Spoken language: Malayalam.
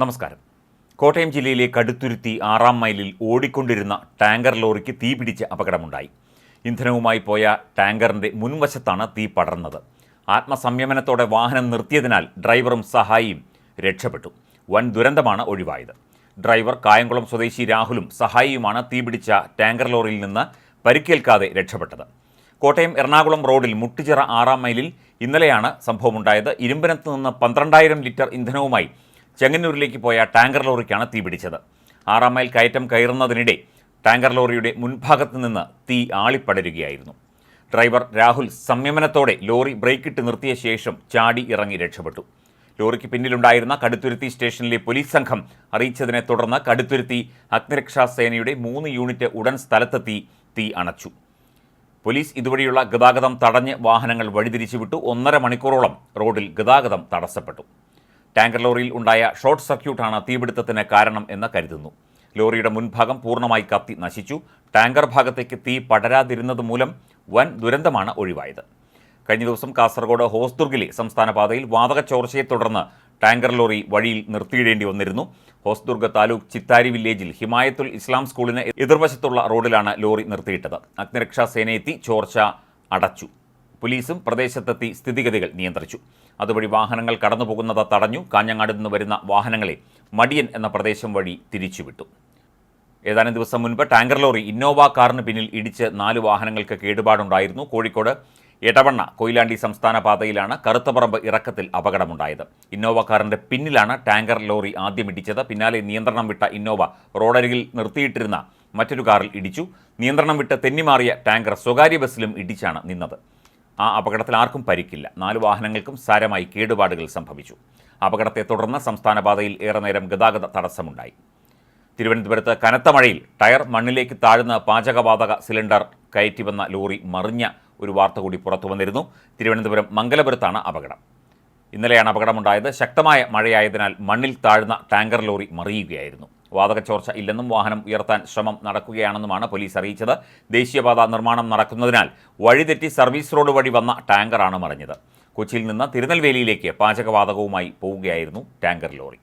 നമസ്കാരം. കോട്ടയം ജില്ലയിലെ കടുത്തുരുത്തി ആറാം മൈലിൽ ഓടിക്കൊണ്ടിരുന്ന ടാങ്കർ ലോറിക്ക് തീപിടിച്ച് അപകടമുണ്ടായി. ഇന്ധനവുമായി പോയ ടാങ്കറിന്റെ മുൻവശത്താണ് തീ പടർന്നത്. ആത്മസംയമനത്തോടെ വാഹനം നിർത്തിയതിനാൽ ഡ്രൈവറും സഹായിയും രക്ഷപ്പെട്ടു. വൻ ദുരന്തമാണ് ഒഴിവായത്. ഡ്രൈവർ കായംകുളം സ്വദേശി രാഹുലും സഹായിയുമാണ് തീപിടിച്ച ടാങ്കർ ലോറിയിൽ നിന്ന് പരിക്കേൽക്കാതെ രക്ഷപ്പെട്ടത്. കോട്ടയം എറണാകുളം റോഡിൽ മുട്ടുചിറ ആറാം മൈലിൽ ഇന്നലെയാണ് സംഭവമുണ്ടായത്. ഇരുമ്പനത്ത് നിന്ന് പന്ത്രണ്ടായിരം ലിറ്റർ ഇന്ധനവുമായി ചെങ്ങന്നൂരിലേക്ക് പോയ ടാങ്കർ ലോറിക്കാണ് തീ പിടിച്ചത്. ആറാം മൈൽ കയറ്റം കയറുന്നതിനിടെ ടാങ്കർ ലോറിയുടെ മുൻഭാഗത്ത് നിന്ന് തീ ആളിപ്പടരുകയായിരുന്നു. ഡ്രൈവർ രാഹുൽ സംയമനത്തോടെ ലോറി ബ്രേക്കിട്ട് നിർത്തിയ ശേഷം ചാടി ഇറങ്ങി രക്ഷപ്പെട്ടു. ലോറിക്ക് പിന്നിലുണ്ടായിരുന്ന കടുത്തുരുത്തി സ്റ്റേഷനിലെ പോലീസ് സംഘം അറിയിച്ചതിനെ തുടർന്ന് കടുത്തുരുത്തി അഗ്നിരക്ഷാ സേനയുടെ മൂന്ന് യൂണിറ്റ് ഉടൻ സ്ഥലത്തെത്തി തീ അണച്ചു. പോലീസ് ഇതുവഴിയുള്ള ഗതാഗതം തടഞ്ഞ് വാഹനങ്ങൾ വഴിതിരിച്ചുവിട്ടു. ഒന്നര മണിക്കൂറോളം റോഡിൽ ഗതാഗതം തടസ്സപ്പെട്ടു. ടാങ്കർ ലോറിയിൽ ഉണ്ടായ ഷോർട്ട് സർക്യൂട്ടാണ് തീപിടുത്തത്തിന് കാരണം എന്ന് കരുതുന്നു. ലോറിയുടെ മുൻഭാഗം പൂർണമായി കത്തി നശിച്ചു. ടാങ്കർ ഭാഗത്തേക്ക് തീ പടരാതിരുന്നത് മൂലം വൻ ദുരന്തമാണ് ഒഴിവായത്. കഴിഞ്ഞ ദിവസം കാസർഗോഡ് ഹോസ്ദുർഗിലെ സംസ്ഥാന പാതയിൽ വാതക ചോർച്ചയെ തുടർന്ന് ടാങ്കർ ലോറി വഴിയിൽ നിർത്തിയിടേണ്ടി വന്നിരുന്നു. ഹോസ്ദുർഗ താലൂക്ക് ചിത്താരി വില്ലേജിൽ ഹിമായത്തുൽ ഇസ്ലാം സ്കൂളിന് എതിർവശത്തുള്ള റോഡിലാണ് ലോറി നിർത്തിയിട്ടത്. അഗ്നിരക്ഷാ സേനയെത്തി ചോർച്ച അടച്ചു. പോലീസും പ്രദേശത്തെത്തി സ്ഥിതിഗതികൾ നിയന്ത്രിച്ചു. അതുവഴി വാഹനങ്ങൾ കടന്നുപോകുന്നത് തടഞ്ഞു കാഞ്ഞങ്ങാട് നിന്ന് വരുന്ന വാഹനങ്ങളെ മടിയൻ എന്ന പ്രദേശം വഴി തിരിച്ചുവിട്ടു. ഏതാനും ദിവസം മുൻപ് ടാങ്കർ ലോറി ഇന്നോവ കാറിന് പിന്നിൽ ഇടിച്ച് നാല് വാഹനങ്ങൾക്ക് കേടുപാടുണ്ടായിരുന്നു. കോഴിക്കോട് എടവണ്ണ കൊയിലാണ്ടി സംസ്ഥാന പാതയിലാണ് കറുത്തപറമ്പ് ഇറക്കത്തിൽ അപകടമുണ്ടായത്. ഇന്നോവ കാറിന്റെ പിന്നിലാണ് ടാങ്കർ ലോറി ആദ്യം ഇടിച്ചത്. പിന്നാലെ നിയന്ത്രണം വിട്ട ഇന്നോവ റോഡരികിൽ നിർത്തിയിട്ടിരുന്ന മറ്റൊരു കാറിൽ ഇടിച്ചു. നിയന്ത്രണം വിട്ട് തെന്നിമാറിയ ടാങ്കർ സ്വകാര്യ ബസ്സിലും ഇടിച്ചാണ് നിന്നത്. ആ അപകടത്തിൽ ആർക്കും പരിക്കില്ല. നാല് വാഹനങ്ങൾക്കും സാരമായി കേടുപാടുകൾ സംഭവിച്ചു. അപകടത്തെ തുടർന്ന് സംസ്ഥാന പാതയിൽ ഏറെ നേരം ഗതാഗത തടസ്സമുണ്ടായി. തിരുവനന്തപുരത്ത് കനത്ത മഴയിൽ ടയർ മണ്ണിലേക്ക് താഴ്ന്ന പാചകവാതക സിലിണ്ടർ കയറ്റി വന്ന ലോറി മറിഞ്ഞ ഒരു വാർത്ത കൂടി പുറത്തു വന്നിരുന്നു. തിരുവനന്തപുരം മംഗലപുരത്താണ് അപകടം. ഇന്നലെയാണ് അപകടമുണ്ടായത്. ശക്തമായ മഴയായതിനാൽ മണ്ണിൽ താഴ്ന്ന ടാങ്കർ ലോറി മറിയുകയായിരുന്നു. വാതക ചോർച്ച ഇല്ലെന്നും വാഹനം ഉയർത്താൻ ശ്രമം നടക്കുകയാണെന്നുമാണ് പോലീസ് അറിയിച്ചത്. ദേശീയപാത നിർമ്മാണം നടക്കുന്നതിനാൽ വഴിതെറ്റി സർവീസ് റോഡ് വഴി വന്ന ടാങ്കറാണ് മറിഞ്ഞത്. കൊച്ചിയിൽ നിന്ന് തിരുനെൽവേലിയിലേക്ക് പാചകവാതകവുമായി പോവുകയായിരുന്നു ടാങ്കർ ലോറി.